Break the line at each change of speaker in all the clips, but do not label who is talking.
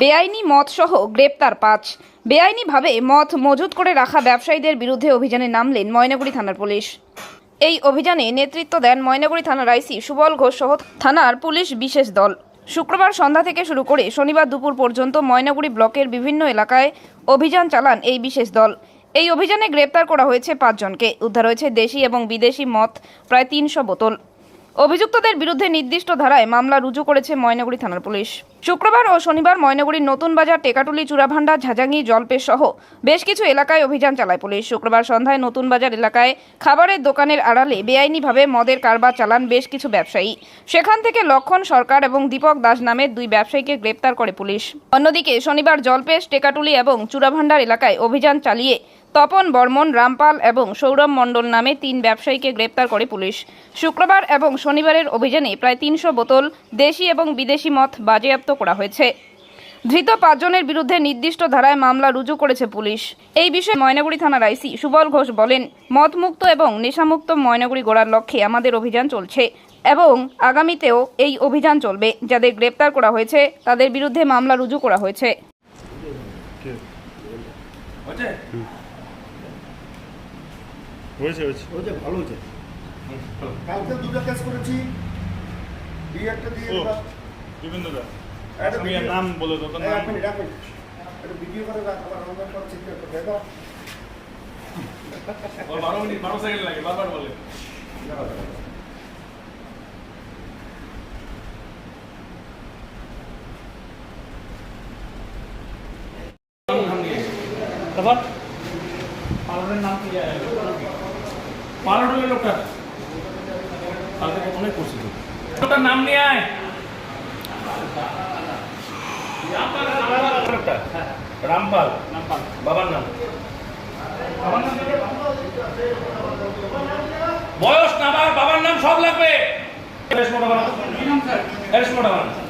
বেআইনি মদ সহ গ্রেপ্তার পাঁচ। বেআইনিভাবে মদ মজুত করে রাখা ব্যবসায়ীদের বিরুদ্ধে অভিযানে নামলেন ময়নাগুড়ি থানার পুলিশ। এই অভিযানে নেতৃত্ব দেন ময়নাগুড়ি থানার আইসি সুবল ঘোষ সহ থানার পুলিশ বিশেষ দল। শুক্রবার সন্ধ্যা থেকে শুরু করে শনিবার দুপুর পর্যন্ত ময়নাগুড়ি ব্লকের বিভিন্ন এলাকায় অভিযান চালান এই বিশেষ দল। এই অভিযানে গ্রেপ্তার করা হয়েছে পাঁচজনকে। উদ্ধার হয়েছে দেশি এবং বিদেশি মদ, প্রায় তিনশো বোতল। অভিযুক্তদের বিরুদ্ধে নির্দিষ্ট ধারায় মামলা রুজু করেছে ময়নাগুড়ি থানার পুলিশ। শুক্রবার ও শনিবার ময়নাগুড়ির নতুন বাজার টেকাটুলি চূড়াভান্ডা ঝাঁঝাঙ্গি জলপে সহ বেশ কিছু এলাকায় অভিযান চালায় পুলিশ। শুক্রবার সন্ধ্যায় নতুন বাজার এলাকায় খাবারের দোকানের আড়ালে বেআইনিভাবে মদের কারবার চালান বেশ কিছু ব্যবসায়ী। সেখান থেকে লক্ষণ সরকার এবং দীপক দাস নামের দুই ব্যবসায়ীকে গ্রেপ্তার করে পুলিশ। অন্যদিকে শনিবার জলপেশ টেকাটুলি এবং চূড়াভান্ডার এলাকায় অভিযান চালিয়ে তপন বর্মন, রামপাল এবং সৌরভ মণ্ডল নামে তিন ব্যবসায়ীকে গ্রেপ্তার করে পুলিশ। শুক্রবার এবং শনিবারের অভিযানে প্রায় তিনশো বোতল দেশি এবং বিদেশি মদ বাজেয়াপ্ত করা হয়েছে। ধৃত পাঁচজনের বিরুদ্ধে নির্দিষ্ট ধারায় মামলা রুজু করেছে পুলিশ। এই বিষয়ে ময়নাগুড়ি থানার আইসি সুবল ঘোষ বলেন মদমুক্ত এবং নেশামুক্ত ময়নাগুড়ি গড়ার লক্ষ্যে আমাদের অভিযান চলছে এবং আগামীতেও এই অভিযান চলবে। যাদের গ্রেপ্তার করা হয়েছে তাদের বিরুদ্ধে মামলা রুজু করা হয়েছে।
হয়েছে? হয়েছে
হয়েছে। ভালো হয়েছে। কালকে দুটো কেস করেছি দিয়ে একটা দিয়ে দিলাম।
বিভিন্ন দা নাম বলে দোকান
এই,
নাম
এক মিনিট। একটা ভিডিও করে রাখ, আমার পর check করে দেখো।
ওর বারো মিনিট বারো সেকেন্ড লাগে বারবার বলে তারপর পালনের নাম কি পালনের লোকটা কালকে অনেক করছিল লোকটার নাম নিয়ে আয়। রামপাল। রামপাল। বাবার নাম? বাবার? বয়স না বাবার বাবার নাম সব লাগবে।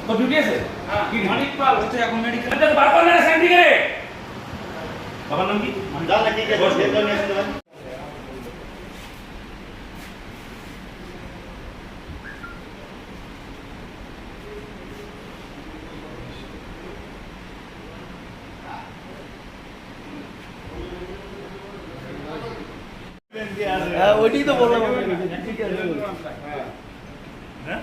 তো ডিউটি আছে? কি মানিক পাল হচ্ছে এখন মেডিকেল বার কর না বাবার নাম কি?
হ্যাঁ, ওইটাই তো বললাম আমি।
হ্যাঁ?